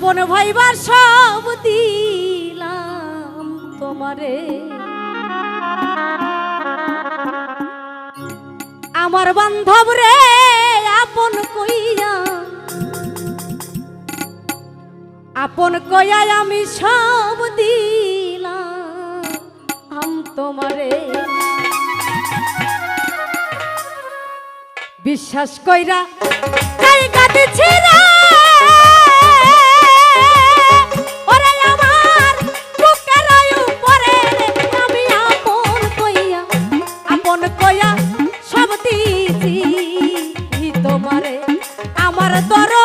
আপন ভাইবার সব দিলাম তোমারে। আমার বান্ধব রে, আপন কইয়া আপন কইয়া আমি সব দিলাম তোমারে। বিশ্বাস কইরা তাই কাঁদেছি রে। আমার দরদি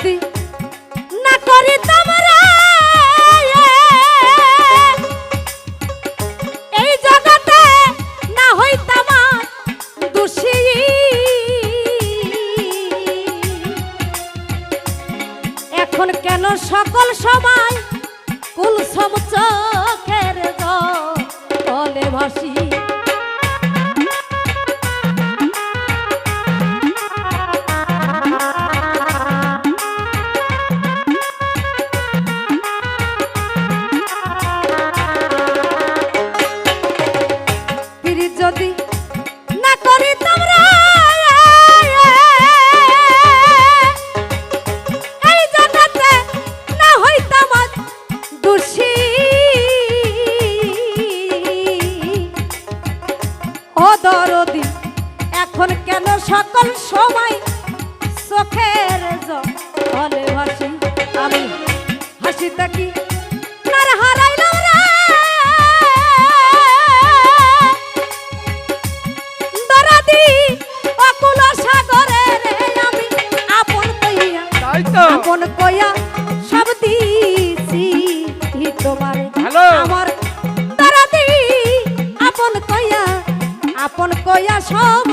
যদি না করি তোমরা এই জগতে না হইতাম দোষী। এখন কেন সকল সময় হাসি থাকি নার হারাইলাম রে? দরদি অকুল সাগরে রে আমি আপন কইয়া তাই তো। আপন কইয়া সব দিছি তোমারে। হ্যালো। আমার দরদি আপন কইয়া আপন কইয়া সব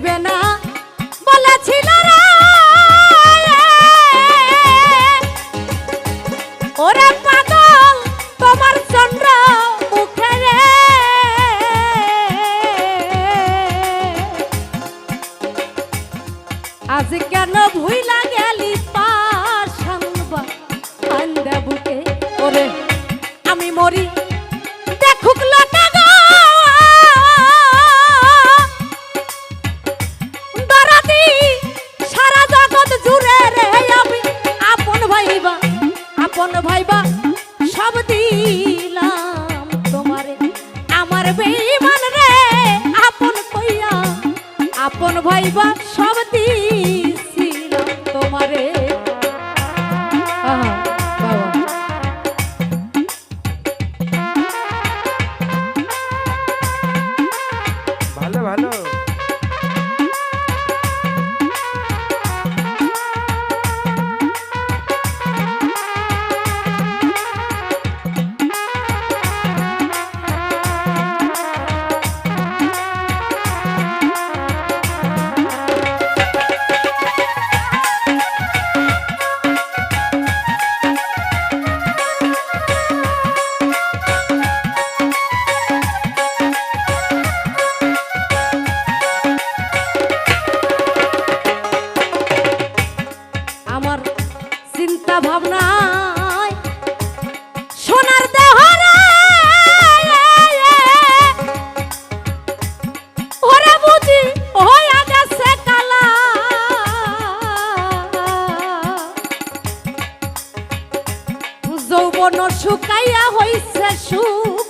ভুলিবে না। বলেছিল তোমার চন্দ্র কেন ভুইলা আপন ভাইবা বাপ জীবন শুকাইয়া হইছে সুখ।